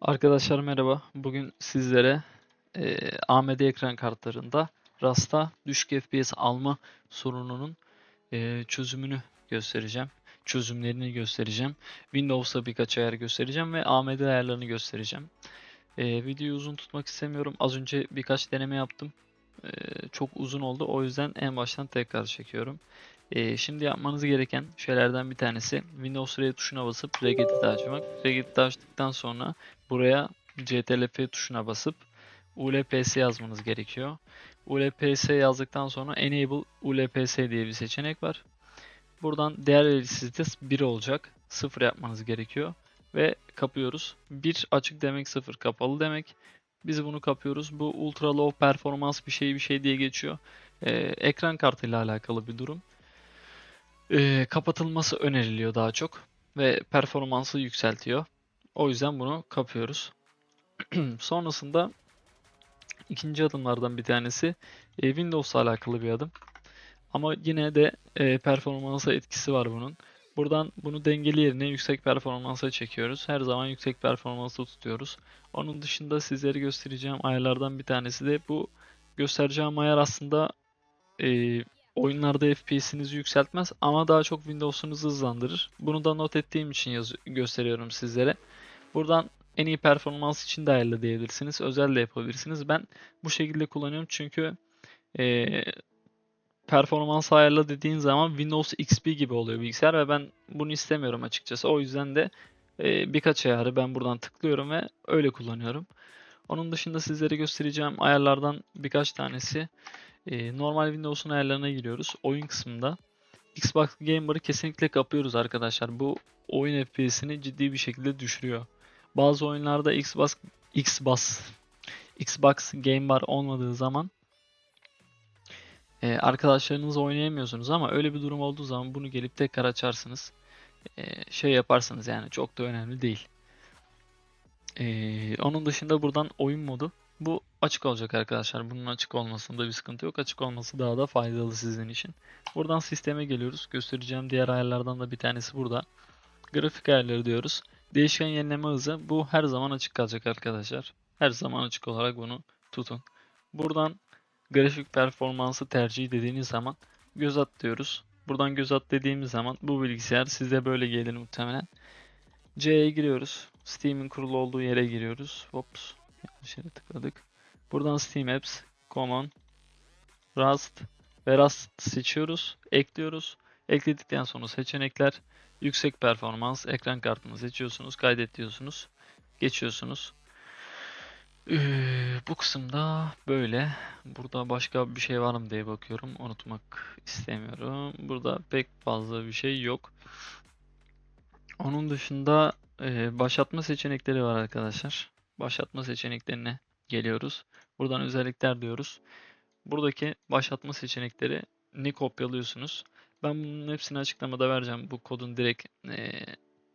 Arkadaşlar merhaba. Bugün sizlere eee, AMD ekran kartlarında Rasta düşük FPS alma sorununun eee, çözümünü göstereceğim. Çözümlerini göstereceğim. Windows'ta birkaç ayar göstereceğim ve AMD ayarlarını göstereceğim. Eee, videoyu uzun tutmak istemiyorum. Az önce birkaç deneme yaptım. Eee, çok uzun oldu. O yüzden en baştan tekrar çekiyorum. Eee, şimdi yapmanız gereken şeylerden bir tanesi Windows R tuşuna basıp Regedit'i açmak. Regedit'i açtıktan sonra Buraya CTRL-F tuşuna basıp ULPS yazmanız gerekiyor. ULPS yazdıktan sonra Enable ULPS diye bir seçenek var. Buradan değer de 1 olacak. 0 yapmanız gerekiyor. Ve kapıyoruz. 1 açık demek 0 kapalı demek. Biz bunu kapıyoruz. Bu ultra low performans bir şey bir şey diye geçiyor. Ee, ekran kartıyla alakalı bir durum. Ee, kapatılması öneriliyor daha çok. Ve performansı yükseltiyor. O yüzden bunu kapıyoruz. Sonrasında ikinci adımlardan bir tanesi e, Windows'la alakalı bir adım. Ama yine de e, performansa etkisi var bunun. Buradan bunu dengeli yerine yüksek performansa çekiyoruz. Her zaman yüksek performansı tutuyoruz. Onun dışında sizlere göstereceğim ayarlardan bir tanesi de bu göstereceğim ayar aslında e, oyunlarda FPS'inizi yükseltmez ama daha çok Windows'unuzu hızlandırır. Bunu da not ettiğim için gösteriyorum sizlere. Buradan en iyi performans için de ayarla diyebilirsiniz. Özel de yapabilirsiniz. Ben bu şekilde kullanıyorum çünkü eee, performans ayarla dediğin zaman Windows XP gibi oluyor bilgisayar ve ben bunu istemiyorum açıkçası. O yüzden de eee, birkaç ayarı ben buradan tıklıyorum ve öyle kullanıyorum. Onun dışında sizlere göstereceğim ayarlardan birkaç tanesi. eee, normal Windows'un ayarlarına giriyoruz. Oyun kısmında. Xbox Gamer'ı kesinlikle kapıyoruz arkadaşlar. Bu oyun FPS'ini ciddi bir şekilde düşürüyor. Bazı oyunlarda Xbox Xbox Xbox Game Bar olmadığı zaman e, arkadaşlarınızla oynayamıyorsunuz ama öyle bir durum olduğu zaman bunu gelip tekrar açarsınız. E, şey yaparsınız yani çok da önemli değil. E, onun dışında buradan oyun modu bu açık olacak arkadaşlar. Bunun açık olmasında bir sıkıntı yok. Açık olması daha da faydalı sizin için. Buradan sisteme geliyoruz. Göstereceğim diğer ayarlardan da bir tanesi burada. Grafik ayarları diyoruz. Değişken yenileme hızı bu her zaman açık kalacak arkadaşlar. Her zaman açık olarak bunu tutun. Buradan grafik performansı tercih dediğiniz zaman göz at diyoruz. Buradan göz at dediğimiz zaman bu bilgisayar size böyle gelir muhtemelen. C'ye giriyoruz. Steam'in kurulu olduğu yere giriyoruz. Hops. Yanlış yere tıkladık. Buradan Steam Apps, Common, Rust ve Rust seçiyoruz. Ekliyoruz. Ekledikten sonra seçenekler yüksek performans ekran kartını seçiyorsunuz. Kaydet diyorsunuz. Geçiyorsunuz. Ee, bu kısımda böyle. Burada başka bir şey var mı diye bakıyorum. Unutmak istemiyorum. Burada pek fazla bir şey yok. Onun dışında e, başlatma seçenekleri var arkadaşlar. Başlatma seçeneklerine geliyoruz. Buradan özellikler diyoruz. Buradaki başlatma seçenekleri ne kopyalıyorsunuz. Ben bunun hepsini açıklamada vereceğim. Bu kodun direkt e,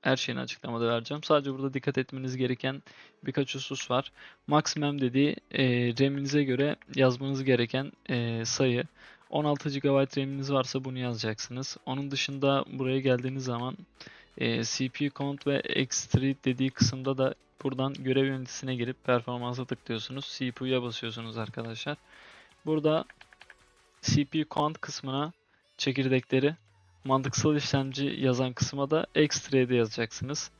her şeyini açıklamada vereceğim. Sadece burada dikkat etmeniz gereken birkaç husus var. Maximum dediği e, RAM'inize göre yazmanız gereken e, sayı. 16 GB RAM'iniz varsa bunu yazacaksınız. Onun dışında buraya geldiğiniz zaman e, CPU count ve extrude dediği kısımda da buradan görev yöneticisine girip performansa tıklıyorsunuz. CPU'ya basıyorsunuz arkadaşlar. Burada CPU count kısmına çekirdekleri mantıksal işlemci yazan kısma da extra'da yazacaksınız.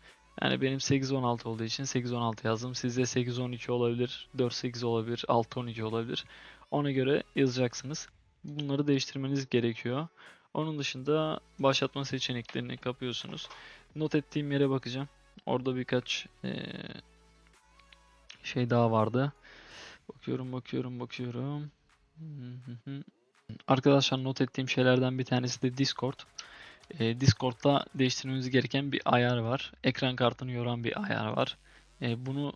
Yani benim 816 olduğu için 816 yazdım. Sizde 812 olabilir, 48 olabilir, 612 olabilir. Ona göre yazacaksınız. Bunları değiştirmeniz gerekiyor. Onun dışında başlatma seçeneklerini kapıyorsunuz. Not ettiğim yere bakacağım. Orada birkaç eee, şey daha vardı. Bakıyorum, bakıyorum, bakıyorum. Arkadaşlar not ettiğim şeylerden bir tanesi de Discord. Ee, Discord'da değiştirmemiz gereken bir ayar var. Ekran kartını yoran bir ayar var. Ee, bunu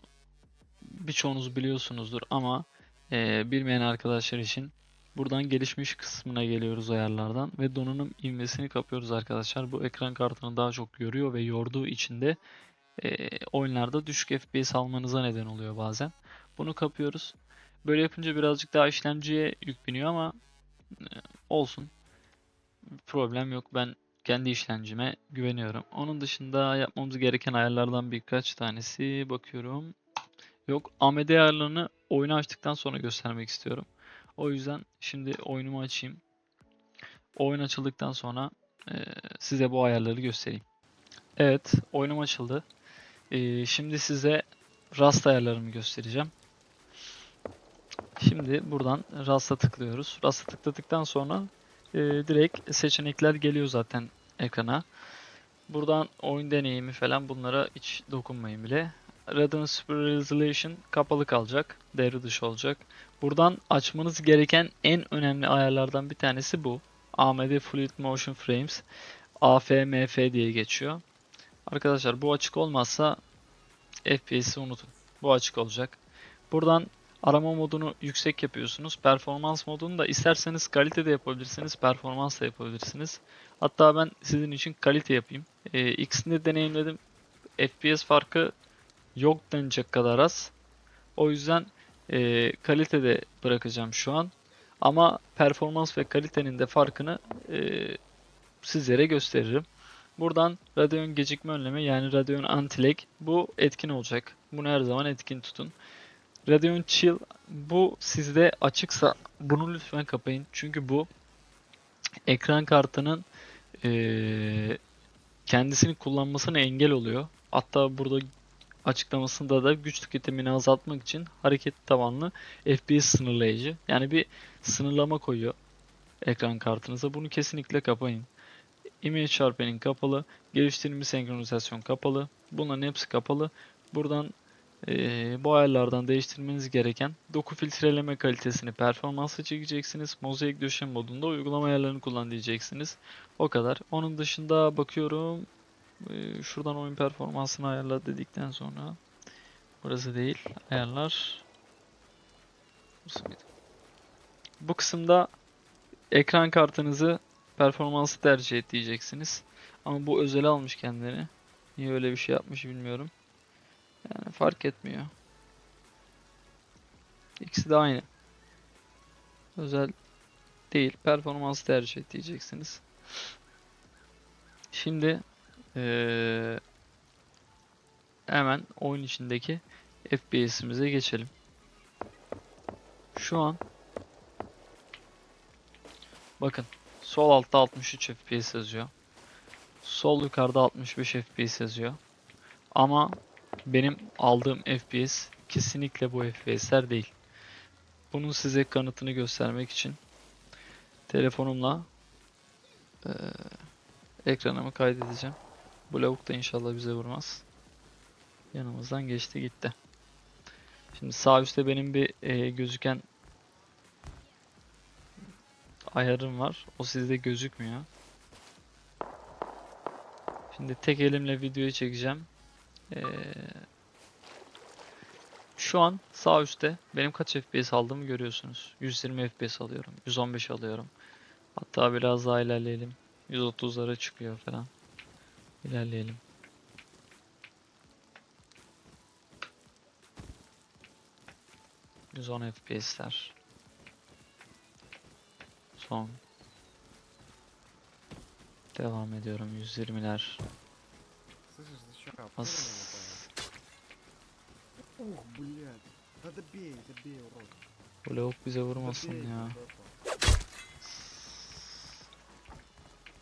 birçoğunuz biliyorsunuzdur ama e, bilmeyen arkadaşlar için buradan gelişmiş kısmına geliyoruz ayarlardan ve donanım ivmesini kapıyoruz arkadaşlar. Bu ekran kartını daha çok yoruyor ve yorduğu için de e, oyunlarda düşük FPS almanıza neden oluyor bazen. Bunu kapıyoruz. Böyle yapınca birazcık daha işlemciye yük biniyor ama e, olsun. Problem yok. Ben kendi işlemcime güveniyorum. Onun dışında yapmamız gereken ayarlardan birkaç tanesi bakıyorum. Yok AMD ayarlarını oyunu açtıktan sonra göstermek istiyorum. O yüzden şimdi oyunumu açayım. Oyun açıldıktan sonra eee, size bu ayarları göstereyim. Evet, oyunum açıldı. Eee, şimdi size Rust ayarlarımı göstereceğim. Şimdi buradan Rust'a tıklıyoruz. Rust'a tıkladıktan sonra eee, direkt seçenekler geliyor zaten ekrana. Buradan oyun deneyimi falan bunlara hiç dokunmayın bile. Radeon Super Resolution kapalı kalacak. Devre dışı olacak. Buradan açmanız gereken en önemli ayarlardan bir tanesi bu. AMD Fluid Motion Frames AFMF diye geçiyor. Arkadaşlar bu açık olmazsa FPS'i unutun. Bu açık olacak. Buradan arama modunu yüksek yapıyorsunuz. Performans modunu da isterseniz kalite de yapabilirsiniz, performans da yapabilirsiniz. Hatta ben sizin için kalite yapayım. Ee, ikisini de deneyimledim. FPS farkı yok denecek kadar az. O yüzden e, kalitede bırakacağım şu an. Ama performans ve kalitenin de farkını e, sizlere gösteririm. Buradan Radeon gecikme önleme yani Radeon Anti-Lag bu etkin olacak. Bunu her zaman etkin tutun. Radeon Chill bu sizde açıksa bunu lütfen kapayın. Çünkü bu ekran kartının eee, kendisini kullanmasına engel oluyor. Hatta burada açıklamasında da güç tüketimini azaltmak için hareket tabanlı FPS sınırlayıcı. Yani bir sınırlama koyuyor ekran kartınıza. Bunu kesinlikle kapayın. Image Sharpening kapalı. Geliştirilmiş senkronizasyon kapalı. Bunların hepsi kapalı. Buradan eee, bu ayarlardan değiştirmeniz gereken doku filtreleme kalitesini performansa çekeceksiniz. Mozaik döşem modunda uygulama ayarlarını kullan diyeceksiniz. O kadar. Onun dışında bakıyorum. Eee, şuradan oyun performansını ayarla dedikten sonra burası değil. Ayarlar. Bu kısımda ekran kartınızı performansı tercih et diyeceksiniz. Ama bu özel almış kendini. Niye öyle bir şey yapmış bilmiyorum. Yani fark etmiyor. İkisi de aynı. Özel değil. Performansı tercih diyeceksiniz. Şimdi eee, hemen oyun içindeki FPS'imize geçelim. Şu an bakın sol altta 63 FPS yazıyor. Sol yukarıda 65 FPS yazıyor. Ama benim aldığım FPS kesinlikle bu FPS'ler değil. Bunun size kanıtını göstermek için telefonumla eee, ekranımı kaydedeceğim. Bu lavuk da inşallah bize vurmaz. Yanımızdan geçti gitti. Şimdi sağ üstte benim bir eee, gözüken ayarım var. O sizde gözükmüyor. Şimdi tek elimle videoyu çekeceğim. Ee, şu an sağ üstte benim kaç FPS aldığımı görüyorsunuz. 120 FPS alıyorum. 115 alıyorum. Hatta biraz daha ilerleyelim. 130'lara çıkıyor falan. İlerleyelim. ...110 FPS'ler. Son. Devam ediyorum 120'ler. Слышишь, ты чё, As- опорный, напомню? Ух, блядь. Да добей, добей, урод. Bu lavuk bize vurmasın Добей, ya. ребята.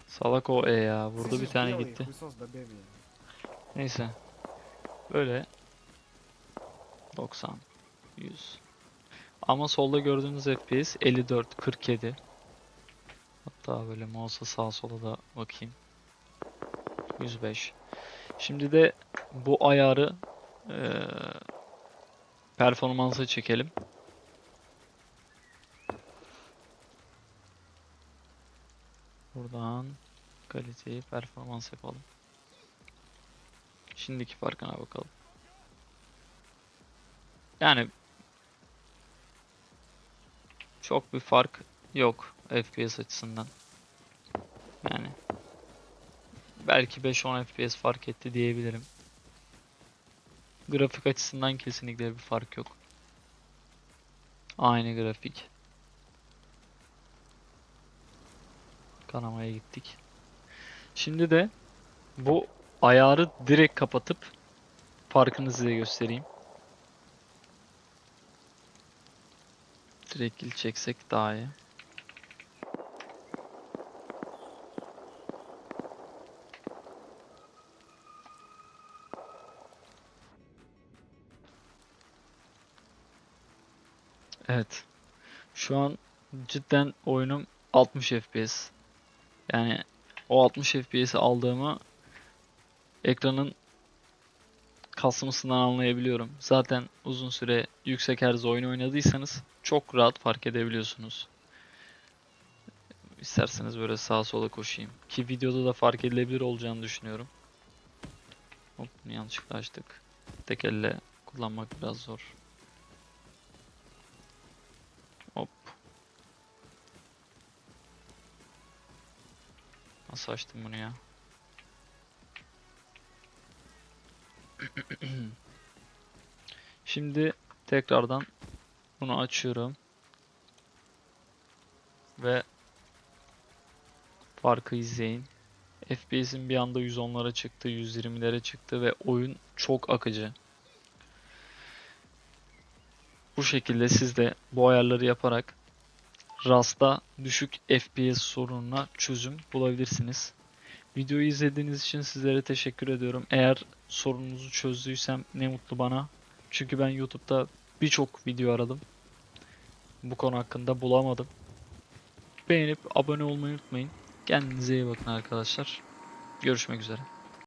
Salak o E ya. Vurdu bir Слышишь, tane белый, gitti. хуесос, добей меня. Neyse. Böyle 90 100 Ama solda gördüğünüz FPS 54 47 Hatta böyle mouse'a sağa sola da bakayım 105 Şimdi de bu ayarı eee performansa çekelim. Buradan kaliteyi performans yapalım. Şimdiki farkına bakalım. Yani çok bir fark yok FPS açısından. Yani belki 5-10 FPS fark etti diyebilirim. Grafik açısından kesinlikle bir fark yok. Aynı grafik. Kanamaya gittik. Şimdi de bu ayarı direkt kapatıp farkını size göstereyim. Direkt kill çeksek daha iyi. Evet. Şu an cidden oyunum 60 FPS. Yani o 60 FPS'i aldığımı ekranın kasmasından anlayabiliyorum. Zaten uzun süre yüksek herz oyun oynadıysanız çok rahat fark edebiliyorsunuz. İsterseniz böyle sağa sola koşayım. Ki videoda da fark edilebilir olacağını düşünüyorum. Hop yanlışlıkla açtık. Tek elle kullanmak biraz zor. Nasıl açtım bunu ya? Şimdi tekrardan bunu açıyorum. Ve farkı izleyin. FPS'in bir anda 110'lara çıktı, 120'lere çıktı ve oyun çok akıcı. Bu şekilde siz de bu ayarları yaparak Rust'ta düşük FPS sorununa çözüm bulabilirsiniz. Videoyu izlediğiniz için sizlere teşekkür ediyorum. Eğer sorununuzu çözdüysem ne mutlu bana. Çünkü ben YouTube'da birçok video aradım. Bu konu hakkında bulamadım. Beğenip abone olmayı unutmayın. Kendinize iyi bakın arkadaşlar. Görüşmek üzere.